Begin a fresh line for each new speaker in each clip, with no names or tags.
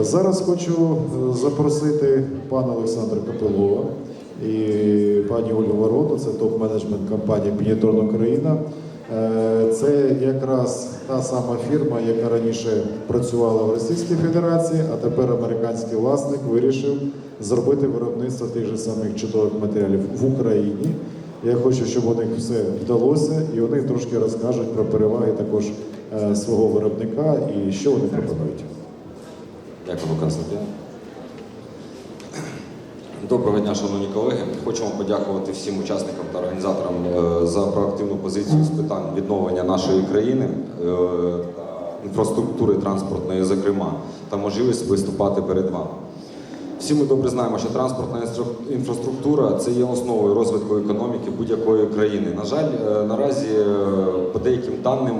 Зараз хочу е, запросити пана Олександра Капилова і пані Ольгу Ворону, це топ-менеджмент компанії Пінітрон Україна. Е, Це якраз та сама фірма, яка раніше працювала в Російській Федерації, а тепер американський власник вирішив зробити виробництво тих же самих чудових матеріалів в Україні. Я хочу, щоб у них все вдалося, і вони трошки розкажуть про переваги також е, свого виробника і що вони пропонують.
Дякую, Константин. Доброго дня, шановні колеги. Хочемо подякувати всім учасникам та організаторам е, за проактивну позицію з питань відновлення нашої країни е, та інфраструктури транспортної, зокрема, та можливість виступати перед вами. Всі ми добре знаємо, що транспортна інфраструктура це є основою розвитку економіки будь-якої країни. На жаль, е, наразі по деяким даним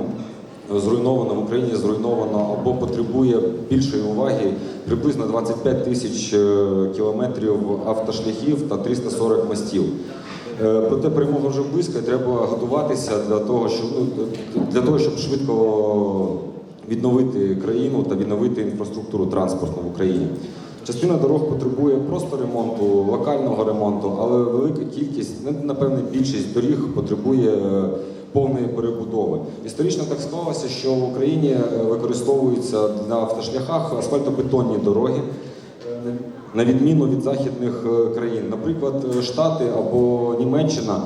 зруйновано в Україні зруйновано або потребує більшої уваги приблизно 25 тисяч е, кілометрів автошляхів та 340 мостів. Е, Проте перемога вже близько, треба готуватися для того, щоб ну, для того, щоб швидко відновити країну та відновити інфраструктуру транспортну в Україні. Частина дорог потребує просто ремонту, локального ремонту, але велика кількість, ну, напевне, більшість доріг потребує е, повної перебудови. Історично так склалося, що в Україні е, використовуються на автошляхах асфальтобетонні дороги. е, На відміну від західних е, країн, наприклад, Штати або Німеччина,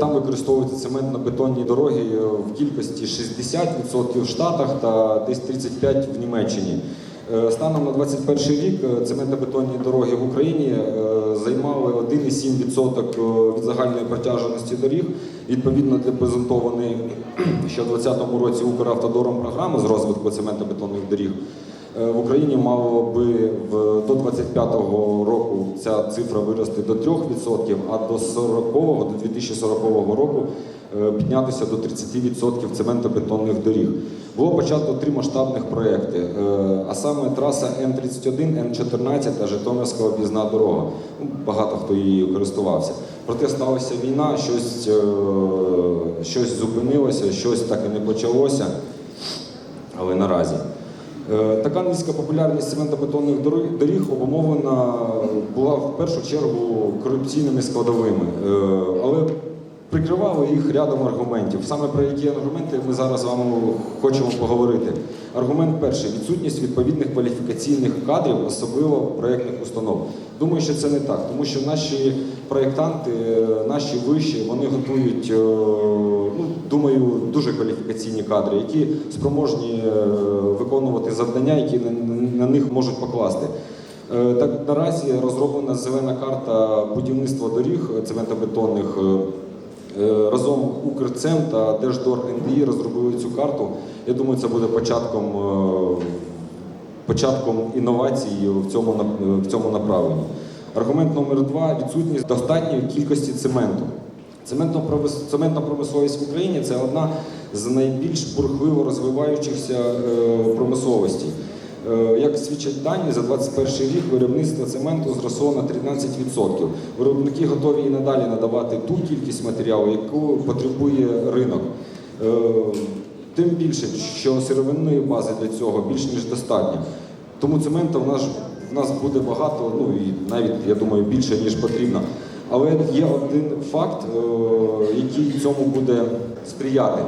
там використовуються цементно-бетонні дороги в кількості 60% в Штатах та десь 35% в Німеччині. Станом на 21 рік цементно-бетонні дороги в Україні займали 1,7% від загальної протяженості доріг. Відповідно для презентованої ще в 2020 році Укравтодором програми з розвитку цементно-бетонних доріг. Е, В Україні мало би до 25-го року ця цифра вирости до 3%, а до 40-го, до 2040 року е, піднятися до 30% цементобетонних доріг. Було почато три масштабних проекти, е, а саме траса М31, М14 та Житомирська об'їзна дорога. Ну, Багато хто її користувався. Проте сталася війна, щось, е, щось зупинилося, щось так і не почалося. Але наразі. Е, Така низька популярність цементобетонних доріг- обумовлена була в першу чергу корупційними складовими, Е, але прикривали їх рядом аргументів. Саме про які аргументи ми зараз з вами хочемо поговорити. Аргумент перший відсутність відповідних кваліфікаційних кадрів, особливо проєктних установ. Думаю, що це не так, тому що наші проєктанти, е, наші виші, вони готують, е, ну, думаю, дуже кваліфікаційні кадри, які спроможні е, виконувати завдання, які на, них можуть покласти. Так наразі розроблена зелена карта будівництва доріг цементобетонних. Разом Укрцем та Держдор НДІ розробили цю карту. Я думаю, це буде початком, початком інновацій в цьому, в цьому направленні. Аргумент номер два відсутність достатньої кількості цементу. Цементна промисловість в Україні це одна з найбільш бурхливо розвиваючихся е, промисловостей. Е, Як свідчать дані, за 21 рік виробництво цементу зросло на 13%. Виробники готові і надалі надавати ту кількість матеріалу, яку потребує ринок. Е, Тим більше, що сировинної бази для цього більш ніж достатньо. Тому цементу в нас, нас буде багато, ну і навіть я думаю більше ніж потрібно. Але є один факт, е, який цьому буде сприяти.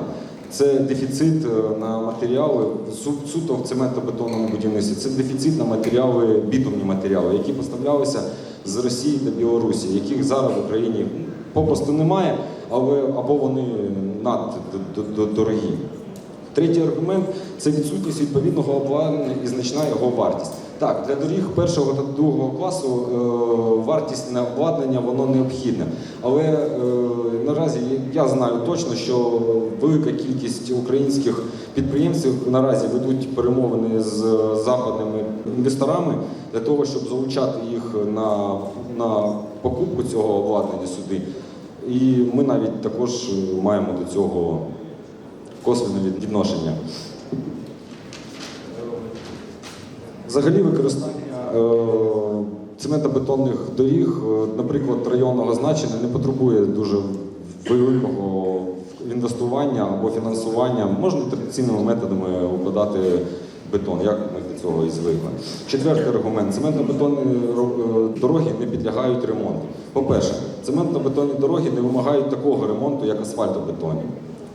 Це дефіцит е, на матеріали суто в цементобетонному будівництві. Це дефіцит на матеріали, бітумні матеріали, які поставлялися з Росії та Білорусі, яких зараз в Україні попросту немає, але або вони наддорогі. Третій аргумент це відсутність відповідного обладнання і значна його вартість. Так, для доріг першого та другого класу е, вартість на обладнання воно необхідне. Але е, наразі я знаю точно, що велика кількість українських підприємців наразі ведуть перемовини з западними інвесторами для того, щоб залучати їх на, на покупку цього обладнання сюди. І ми навіть також маємо до цього косвенне від- відношення. Взагалі використання е, цементобетонних доріг, е, наприклад, районного значення, не потребує дуже великого інвестування або фінансування. Можна традиційними методами укладати бетон, як ми до цього і звикли. Четвертий аргумент: цементно-бетонні е, дороги не підлягають ремонту. По-перше, цементно-бетонні дороги не вимагають такого ремонту, як асфальтобетонні.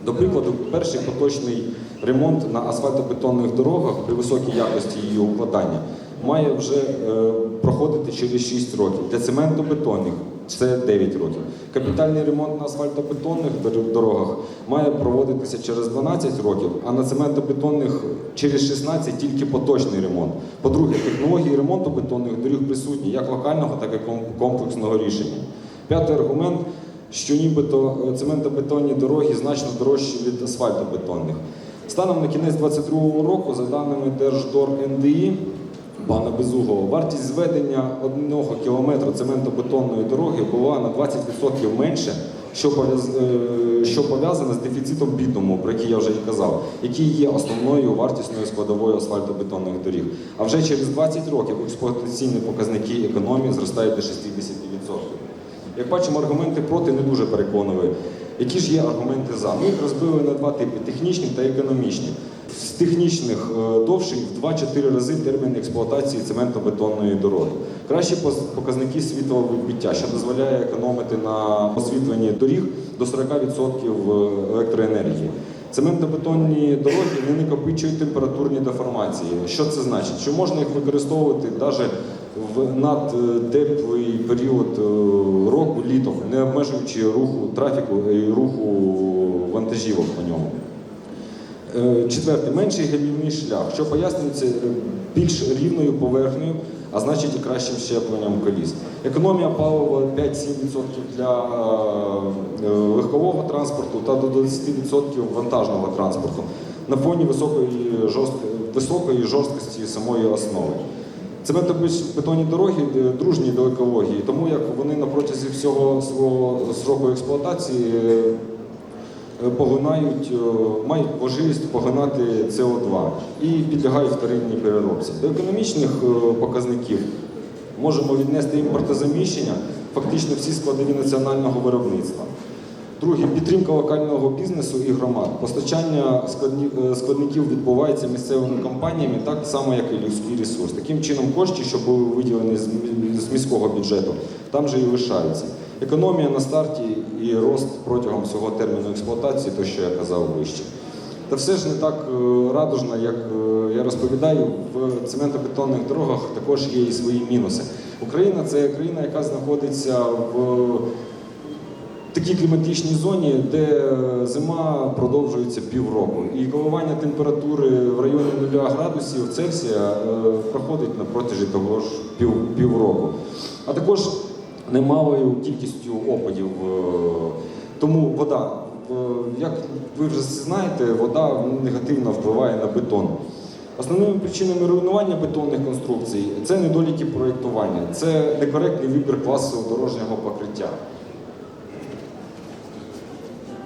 До прикладу, перший поточний ремонт на асфальтобетонних дорогах при високій якості її укладання має вже е, проходити через 6 років. Для цементобетонних це 9 років. Капітальний ремонт на асфальтобетонних дорогах має проводитися через 12 років, а на цементобетонних через 16 тільки поточний ремонт. По-друге, технології ремонту бетонних доріг присутні як локального, так і комплексного рішення. П'ятий аргумент, що нібито е, цементобетонні дороги значно дорожчі від асфальтобетонних. Станом на кінець 2022 року, за даними Держдор НДІ, пана Безугова, вартість зведення одного кілометра цементобетонної дороги була на 20% менше, е, що пов'язане з дефіцитом бітуму, про який я вже і казав, який є основною вартісною складовою асфальтобетонних доріг. А вже через 20 років експлуатаційні показники економії зростають до 60%. Як бачимо, аргументи проти не дуже переконливі. Які ж є аргументи за? Ми їх розбили на два типи технічні та економічні. З технічних е, довший в 2-4 рази термін експлуатації цементобетонної дороги. Кращі показники світловідбиття, що дозволяє економити на освітленні доріг до 40% електроенергії. Цементобетонні дороги не накопичують температурні деформації. Що це значить? Що можна їх використовувати навіть в надтеплий період е, року літом, не обмежуючи руху трафіку і руху вантажівок по ньому. Е, Четверте, менший гальмівний шлях, що пояснюється е, більш рівною поверхнею, а значить і кращим щепленням коліс. Економія палива 5-7% для е, легкового транспорту та до 20% вантажного транспорту на фоні високої жорсткості самої основи. Цементобетонні дороги е, дружні до екології, тому як вони на протязі всього свого сроку експлуатації е, е, поглинають, мають можливість поглинати СО2 і підлягають вторинній переробці. До економічних показників можемо віднести імпортозаміщення, фактично всі складові національного виробництва. Друге підтримка локального бізнесу і громад. Постачання е, складників відбувається місцевими компаніями так само, як і людський ресурс. Таким чином, кошти, що були виділені з міського бюджету, там же і лишаються. Економія на старті і рост протягом всього терміну експлуатації, то що я казав вище. Та все ж не так е, радужно, як е, я розповідаю, в цементобетонних дорогах також є і свої мінуси. Україна це країна, яка знаходиться в такій кліматичній зоні, де е, зима продовжується півроку. І коливання температури в районі 0 градусів Цельсія е, проходить на протязі того ж пів, півроку. А також немалою кількістю опадів. е, Тому вода, як ви вже знаєте, вода негативно впливає на бетон. Основними причинами руйнування бетонних конструкцій це недоліки проєктування, це некоректний вибір класу дорожнього покриття.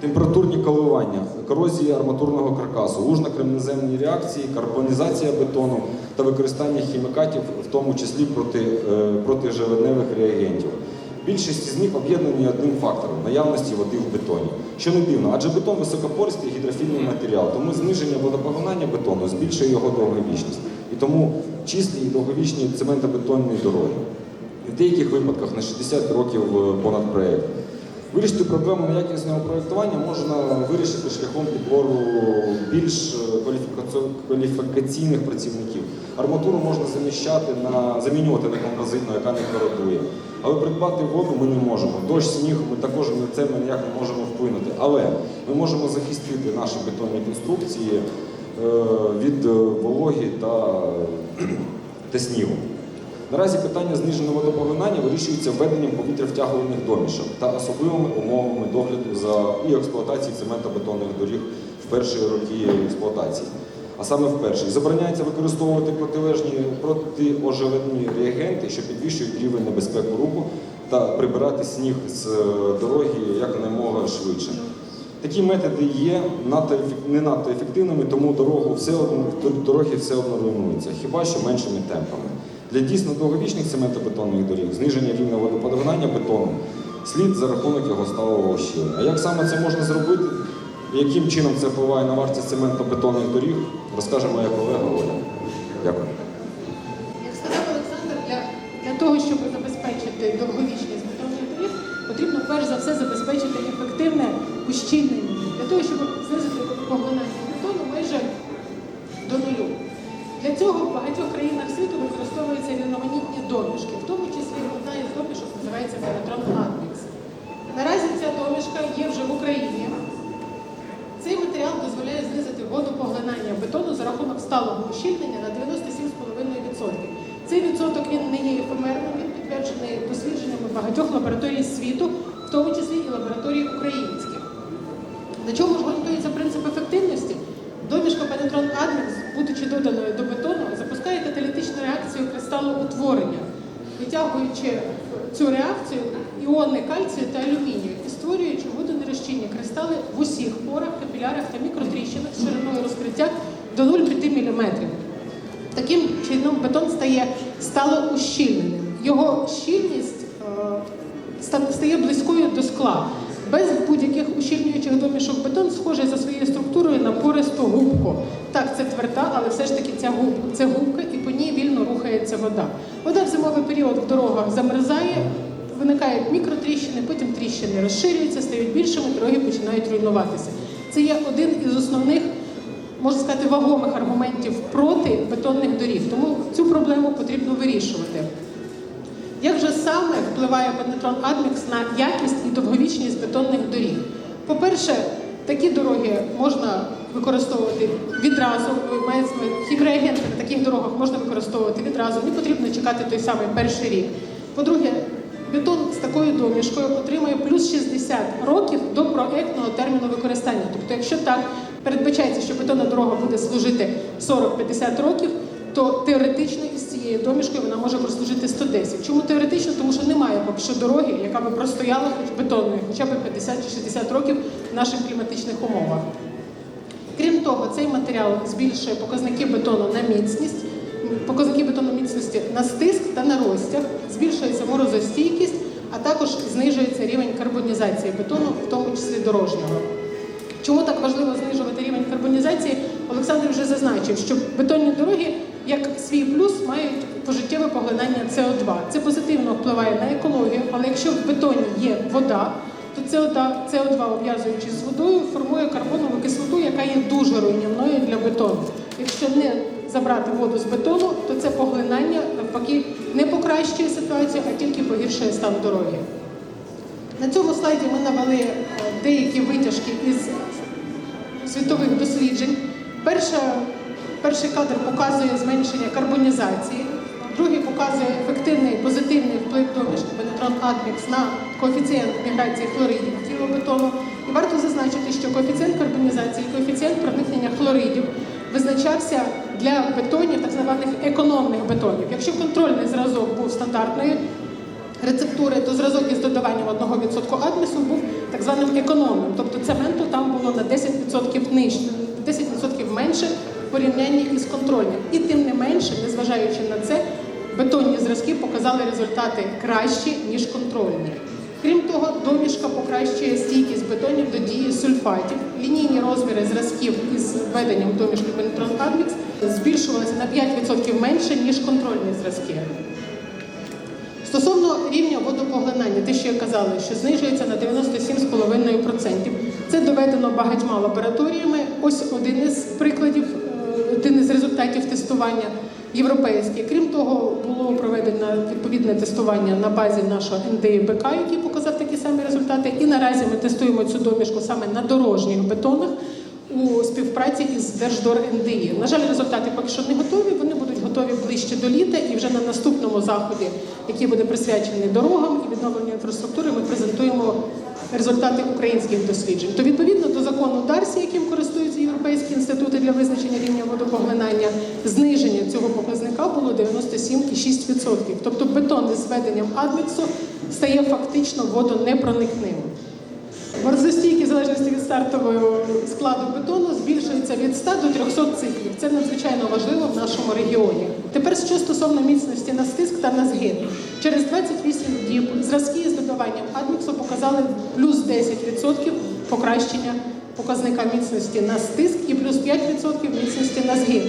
Температурні коливання, корозія арматурного каркасу, лужно-кремнеземні реакції, карбонізація бетону та використання хімікатів, в тому числі проти, е, протижеледневих реагентів. Більшість з них об'єднані одним фактором наявності води в бетоні. Що не дивно, адже бетон високопористий гідрофільний матеріал, тому зниження водопоглинання бетону збільшує його довговічність. І тому чисті і довговічні цементобетонні дороги. В деяких випадках на 60 років е, понад проєкт. Вирішити проблему неякісного проєктування можна вирішити шляхом підбору більш е, кваліфікаційних працівників. Арматуру можна заміщати на замінювати на композитну, яка не коротує. Але придбати воду ми не можемо. Дощ, сніг, ми також на це ми ніяк не можемо вплинути. Але ми можемо захистити наші бетонні конструкції е, від е, вологі та, та снігу. Наразі питання зниженого водопоглинання вирішується введенням повітрявтягувальних домішок та особливими умовами догляду за і експлуатації цементобетонних доріг в перші роки експлуатації. А саме в перший забороняється використовувати протилежні протиожеледні реагенти, що підвищують рівень небезпеки руху, та прибирати сніг з е, дороги якомога швидше. Такі методи є надто не надто ефективними, тому дорогу все одно, дороги все одно руйнуються, хіба що меншими темпами. Для дійсно довговічних цементобетонних доріг, зниження рівня водоподогнання бетону, слід за рахунок його сталового щілу. А як саме це можна зробити? Яким чином це впливає на вартість цементобетонних доріг, розкаже моя колега Оля.
Дякую. Як сказав Олександр, для, для того, щоб забезпечити довговічність бетонних доріг, потрібно перш за все забезпечити ефективне ущільне домішка є вже в Україні. Цей матеріал дозволяє знизити водопоглинання бетону за рахунок сталого ущільнення на 97,5%. Цей відсоток він не є ефемерним, він підтверджений дослідженнями багатьох лабораторій світу, в тому числі і лабораторій українських. На чому ж ґрунтується принцип ефективності? Домішка Пенетрон Admix, будучи доданою до бетону, запускає каталітичну реакцію кристалоутворення, витягуючи цю реакцію іони кальцію та алюмінію і створюючи водонерозчинні кристали в усіх порах, капілярах та мікротріщинах з шириною розкриття до 0,5 мм. Таким чином бетон стає стало ущільненим. Його щільність е, стає близькою до скла. Без будь-яких ущільнюючих домішок бетон схожий за своєю структурою на пористу губку. Так, це тверда, але все ж таки ця губка, це губка, і по ній вільно рухається вода. Вода в зимовий період в дорогах замерзає, мікротріщини, потім тріщини розширюються, стають більшими, дороги починають руйнуватися. Це є один із основних можна сказати, вагомих аргументів проти бетонних доріг. Тому цю проблему потрібно вирішувати. Як же саме впливає пенетрон Адмікс на якість і довговічність бетонних доріг? По-перше, такі дороги можна використовувати відразу, хімреагенти на таких дорогах можна використовувати відразу, не потрібно чекати той самий перший рік. По-друге, бетон з такою домішкою отримує плюс 60 років до проектного терміну використання. Тобто, якщо так передбачається, що бетонна дорога буде служити 40-50 років, то теоретично із цією домішкою вона може прослужити 110. Чому теоретично? Тому що немає поки що дороги, яка би простояла хоч бетонною, хоча б 50 чи 60 років в наших кліматичних умовах. Крім того, цей матеріал збільшує показники бетону на міцність, показники бетону міцності на стиск та на розтяг, збільшується морозостійкість, а також знижується рівень карбонізації бетону, в тому числі дорожнього. Чому так важливо знижувати рівень карбонізації? Олександр вже зазначив, що бетонні дороги, як свій плюс, мають пожиттєве поглинання СО2. Це позитивно впливає на екологію, але якщо в бетоні є вода, то СО2, СО2 обв'язуючись з водою, формує карбонову кислоту, яка є дуже руйнівною для бетону. Якщо не забрати воду з бетону, то це поглинання навпаки не покращує ситуацію, а тільки погіршує стан дороги. На цьому слайді ми навели е, деякі витяжки із світових досліджень. Перша, перший кадр показує зменшення карбонізації, другий показує ефективний позитивний вплив домішки Пенетрон Адмікс на коефіцієнт міграції хлоридів в тіло бетону. І варто зазначити, що коефіцієнт карбонізації і коефіцієнт проникнення хлоридів визначався для бетонів, так званих економних бетонів. Якщо контрольний зразок був стандартної рецептури, то зразок із додаванням 1% адмісу був так званим економним. Тобто цементу там було на 10% нижче, 10% менше в порівнянні із контрольним. І тим не менше, незважаючи на це, бетонні зразки показали результати кращі, ніж контрольні. Крім того, домішка покращує стійкість бетонів до дії сульфатів. Лінійні розміри зразків із введенням домішки Адмікс збільшувалися на 5% менше, ніж контрольні зразки. Стосовно рівня водопоглинання, те, що я казала, що знижується на 97,5%. Це доведено багатьма лабораторіями. Ось один із прикладів, е, один із результатів тестування європейський. Крім того, було проведено відповідне тестування на базі нашого НДІБК, який показав такі самі результати. І наразі ми тестуємо цю домішку саме на дорожніх бетонах у співпраці із Держдор НДІ. На жаль, результати поки що не готові. Вони будуть готові ближче до літа, і вже на наступному заході, який буде присвячений дорогам і відновленню інфраструктури, ми презентуємо результати українських досліджень. То відповідно до закону Дарсі, яким користуються європейські інститути для визначення рівня водопоглинання, зниження цього показника було 97,6%. Тобто бетон із введенням адміксу стає фактично водонепроникним. Морозостійкість, в залежності від стартового складу бетону, збільшується від 100 до 300 циклів. Це надзвичайно важливо в нашому регіоні. Тепер що стосовно міцності на стиск та на згин. Через 28 діб зразки з додаванням адміксу показали плюс 10% покращення показника міцності на стиск і плюс 5% міцності на згин.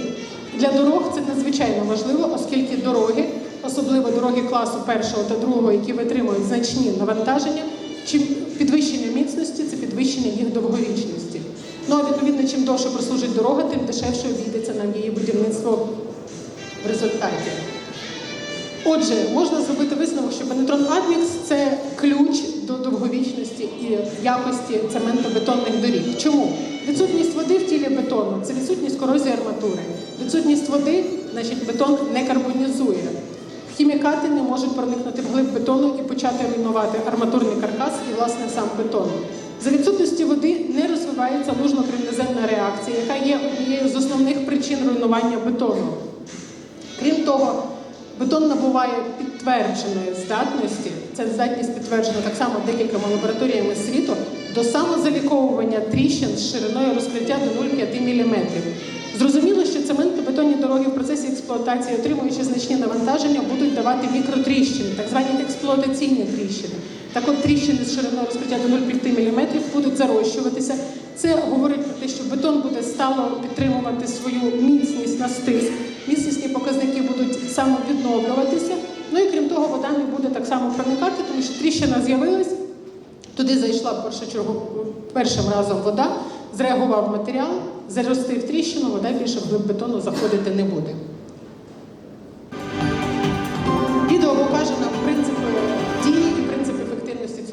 Для дорог це надзвичайно важливо, оскільки дороги, особливо дороги класу першого та другого, які витримують значні навантаження, чим підвищення міцності довговічності. Ну а відповідно, чим довше прослужить дорога, тим дешевше обійдеться нам її будівництво в результаті. Отже, можна зробити висновок, що Пенетрон Адмікс це ключ до довговічності і якості цементобетонних доріг. Чому? Відсутність води в тілі бетону це відсутність корозії арматури. Відсутність води, значить, бетон не карбонізує. Хімікати не можуть проникнути вглиб бетону і почати руйнувати арматурний каркас і власне сам бетон. За відсутності води не розвивається лужно-кремнеземна реакція, яка є однією з основних причин руйнування бетону. Крім того, бетон набуває підтвердженої здатності, ця здатність підтверджена так само декількома лабораторіями світу, до самозаліковування тріщин з шириною розкриття до 0,5 мм. Зрозуміло, що цементно-бетонні дороги в процесі експлуатації, отримуючи значні навантаження, будуть давати мікротріщини, так звані експлуатаційні тріщини. Так от тріщини з шириною розкриття до 0,5 мм будуть зарощуватися. Це говорить про те, що бетон буде стало підтримувати свою міцність на стиск. Міцнісні показники будуть самовідновлюватися. Ну і крім того, вода не буде так само проникати, тому що тріщина з'явилась, туди зайшла в першу чергу першим разом вода, зреагував матеріал, заростив тріщину, вода більше в бетону заходити не буде.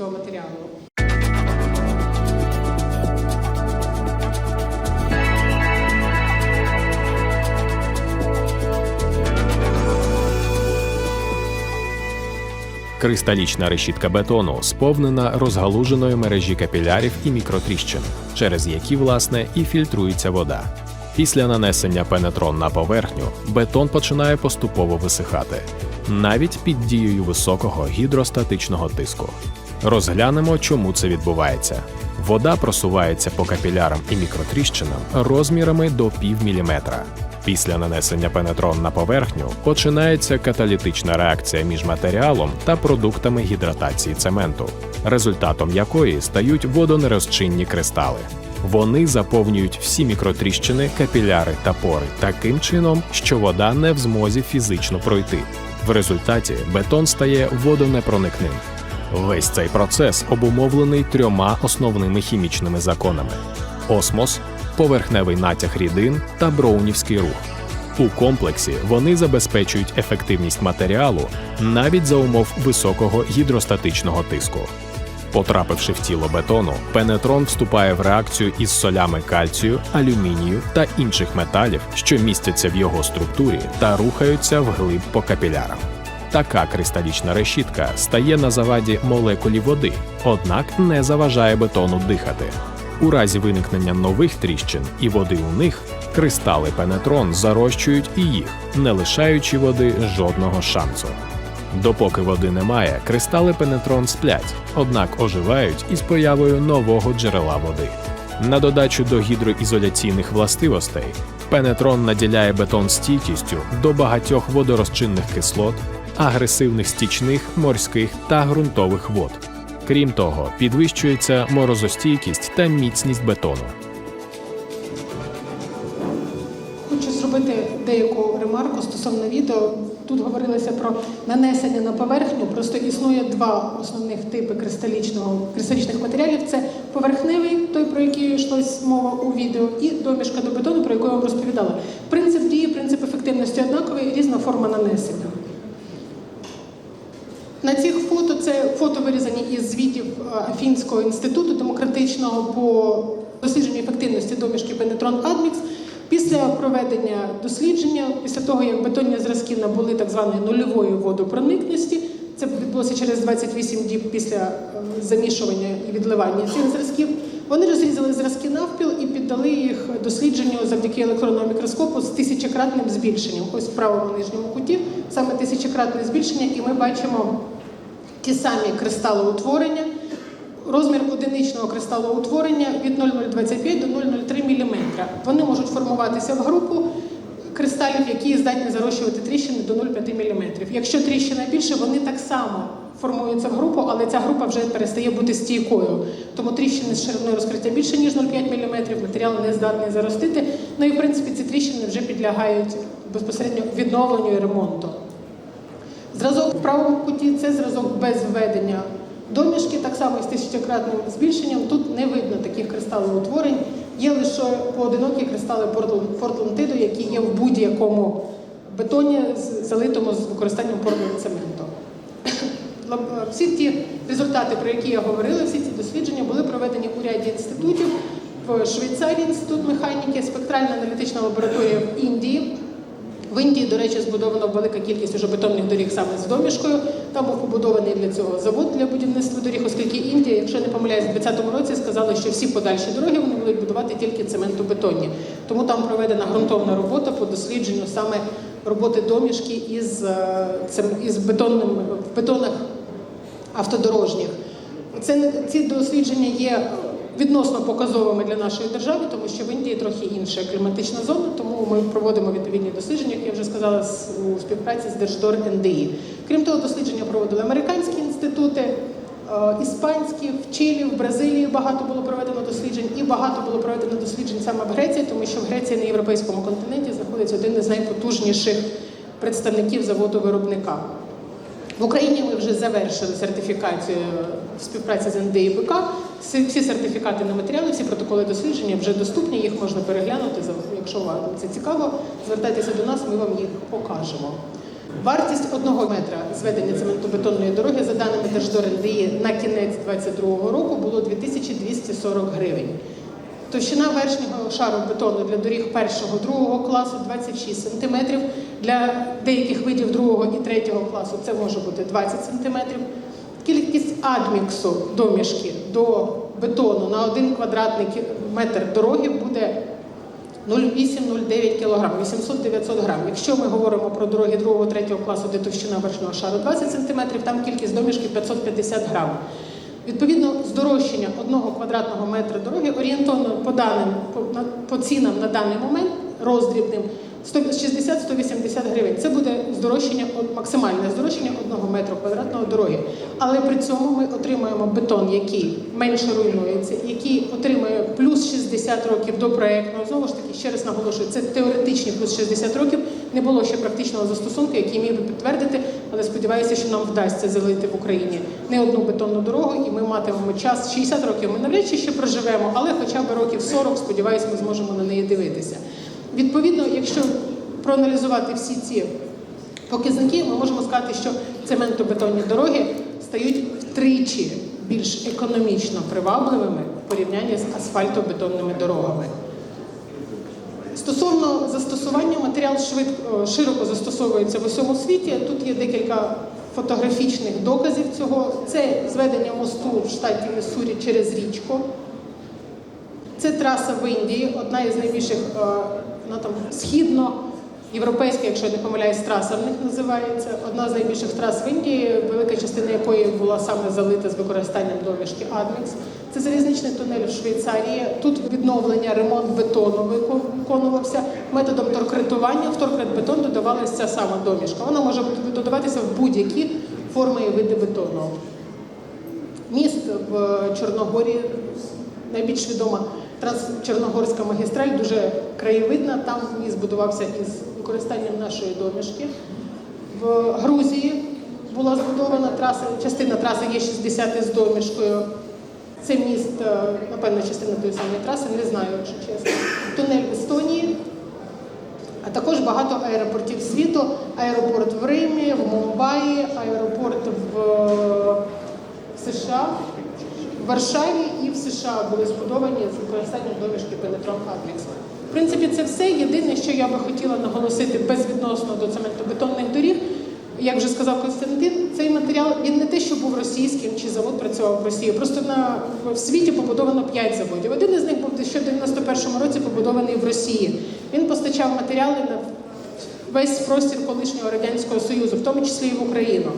Цього матеріалу.
Кристалічна решітка бетону сповнена розгалуженої мережі капілярів і мікротріщин, через які, власне, і фільтрується вода. Після нанесення пенетрон на поверхню бетон починає поступово висихати, навіть під дією високого гідростатичного тиску. Розглянемо, чому це відбувається. Вода просувається по капілярам і мікротріщинам розмірами до пів міліметра. Після нанесення пенетрон на поверхню починається каталітична реакція між матеріалом та продуктами гідратації цементу, результатом якої стають водонерозчинні кристали. Вони заповнюють всі мікротріщини, капіляри та пори таким чином, що вода не в змозі фізично пройти. В результаті бетон стає водонепроникним. Весь цей процес обумовлений трьома основними хімічними законами: осмос, поверхневий натяг рідин та броунівський рух. У комплексі вони забезпечують ефективність матеріалу навіть за умов високого гідростатичного тиску. Потрапивши в тіло бетону, пенетрон вступає в реакцію із солями кальцію, алюмінію та інших металів, що містяться в його структурі та рухаються вглиб по капілярам. Така кристалічна решітка стає на заваді молекулі води, однак не заважає бетону дихати. У разі виникнення нових тріщин і води у них кристали пенетрон зарощують і їх, не лишаючи води жодного шансу. Допоки води немає, кристали пенетрон сплять, однак оживають із появою нового джерела води. На додачу до гідроізоляційних властивостей, пенетрон наділяє бетон стійкістю до багатьох водорозчинних кислот, агресивних стічних, морських та ґрунтових вод. Крім того, підвищується морозостійкість та міцність бетону.
Хочу зробити деяку ремарку стосовно відео. Тут говорилося про нанесення на поверхню. Просто існує два основних типи кристалічного кристалічних матеріалів: це поверхневий, той про який йшлось мова у відео, і домішка до бетону, про яку я вам розповідала. Принцип дії, принцип ефективності однаковий, різна форма нанесення. На цих фото це фото вирізані із звітів Фінського інституту демократичного по дослідженню ефективності домішки Бенетрон Адмікс. Після проведення дослідження, після того як бетонні зразки набули так званої нульової водопроникності, це відбулося через 28 діб після е, замішування і відливання цих зразків. Вони розрізали зразки навпіл і піддали їх дослідженню завдяки електронному мікроскопу з тисячекратним збільшенням. Ось в правому нижньому куті саме тисячекратне збільшення, і ми бачимо ті самі кристалоутворення. Розмір одиничного кристалоутворення від 0,025 до 0,03 мм. Вони можуть формуватися в групу кристалів, які здатні зарощувати тріщини до 0,5 мм. Якщо тріщина більше, вони так само формуються в групу, але ця група вже перестає бути стійкою. Тому тріщини з шириною розкриття більше, ніж 0,5 мм, матеріал не здатний заростити. Ну і в принципі ці тріщини вже підлягають безпосередньо відновленню і ремонту. Зразок в правому куті це зразок без введення домішки, так само із тисячократним збільшенням. Тут не видно таких кристалоутворень, Є лише поодинокі кристали портлан- портлантиду, які є в будь-якому бетоні, залитому з використанням портланд-цементу. Всі ті результати, про які я говорила, всі ці дослідження були проведені у ряді інститутів в Швейцарії інститут механіки, спектральна аналітична лабораторія в Індії. В Індії, до речі, збудовано велика кількість уже бетонних доріг саме з домішкою. Там був побудований для цього завод для будівництва доріг, оскільки Індія, якщо не помиляюсь, в 2020 році сказала, що всі подальші дороги вони будуть будувати тільки цементобетонні. Тому там проведена ґрунтовна робота по дослідженню саме роботи домішки із, е, цем- із бетонним в бетонах автодорожніх. Це ці дослідження є відносно показовими для нашої держави, тому що в Індії трохи інша кліматична зона, тому ми проводимо відповідні дослідження, як я вже сказала, у співпраці з Держдор НДІ. Крім того, дослідження проводили американські інститути, е, іспанські, в Чилі, в Бразилії багато було проведено досліджень, і багато було проведено досліджень саме в Греції, тому що в Греції на європейському континенті знаходиться один із найпотужніших представників заводу виробника. В Україні ми вже завершили сертифікацію співпраці з НДІБК. Всі сертифікати на матеріали, всі протоколи дослідження вже доступні, їх можна переглянути. Якщо вам це цікаво, звертайтеся до нас, ми вам їх покажемо. Вартість одного метра зведення цементобетонної дороги за даними Держдор НДІ на кінець 2022 року було 2240 гривень. Товщина верхнього шару бетону для доріг першого другого класу 26 см. Для деяких видів другого і третього класу це може бути 20 см. Кількість адміксу домішки до бетону на 1 квадратний метр дороги буде 0,8-0,9 кг, 800-900 грам. Якщо ми говоримо про дороги другого, третього класу, де товщина верхнього шару 20 см, там кількість домішки 550 грам. Відповідно, здорожчання одного квадратного метра дороги орієнтовно по даним по, по цінам на даний момент роздрібним 100 60-180 гривень. Це буде здорожчання максимальне здорожчання одного метра квадратного дороги. Але при цьому ми отримуємо бетон, який менше руйнується, який отримує плюс 60 років до проектного. Знову ж таки, ще раз наголошую, це теоретичні плюс 60 років. Не було ще практичного застосунку, який міг би підтвердити, але сподіваюся, що нам вдасться залити в Україні не одну бетонну дорогу, і ми матимемо час 60 років. Ми навряд чи ще проживемо, але хоча б років 40, сподіваюся, ми зможемо на неї дивитися. Відповідно, якщо проаналізувати всі ці показники, ми можемо сказати, що цементобетонні дороги стають втричі більш економічно привабливими в порівнянні з асфальтобетонними дорогами. Стосовно застосування, матеріал швидко широко застосовується в усьому світі. Тут є декілька фотографічних доказів цього. Це зведення мосту в штаті Міссурі через річку. Це траса в Індії, одна із найбільших вона там східно-європейська, якщо я не помиляюсь, траса в них називається. Одна з найбільших трас в Індії, велика частина якої була саме залита з використанням домішки Адмікс. Це залізничний тунель в Швейцарії. Тут відновлення, ремонт бетону виконувався методом торкретування. В торкретбетон додавалася ця сама домішка. Вона може додаватися в будь-які форми і види бетону. Міст в Чорногорії найбільш відома Транс-Чорногорська магістраль, дуже краєвидна. Там міст будувався із використанням нашої домішки. В Грузії була збудована траса, частина траси є 60 із домішкою. Це міст, е, напевно, частина тої самої траси, не знаю, якщо чесно. Тунель в Естонії, а також багато аеропортів світу. Аеропорт в Римі, в Мумбаї, аеропорт в е, США, в Варшаві і в США були збудовані з використанням домішки Пенетрон Атлікс. В принципі, це все. Єдине, що я би хотіла наголосити безвідносно до цементобетонних доріг. Як вже сказав Константин, цей матеріал він не те, що був російським чи завод працював в Росії. Просто на в світі побудовано 5 заводів. Один із них був ще в 91-му році побудований в Росії. Він постачав матеріали на весь простір колишнього радянського союзу, в тому числі і в Україну.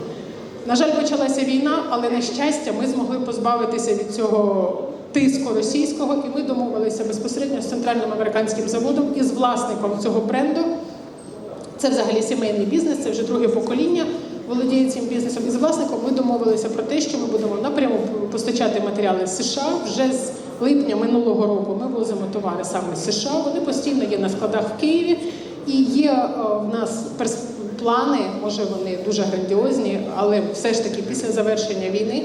На жаль, почалася війна, але на щастя, ми змогли позбавитися від цього тиску російського, і ми домовилися безпосередньо з центральним американським заводом і з власником цього бренду. Це взагалі сімейний бізнес, це вже друге покоління володіє цим бізнесом. І з власником ми домовилися про те, що ми будемо напряму постачати матеріали з США. Вже з липня минулого року ми возимо товари саме з США. Вони постійно є на складах в Києві. І є е, в нас перс- плани, може вони дуже грандіозні, але все ж таки після завершення війни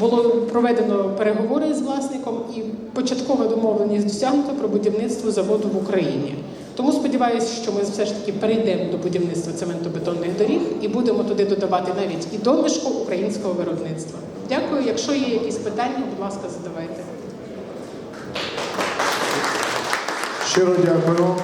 було проведено переговори з власником і початкова домовленість досягнута про будівництво заводу в Україні. Тому сподіваюся, що ми все ж таки перейдемо до будівництва цементобетонних доріг і будемо туди додавати навіть і домішку українського виробництва. Дякую. Якщо є якісь питання, будь ласка, задавайте.
Щиро дякую.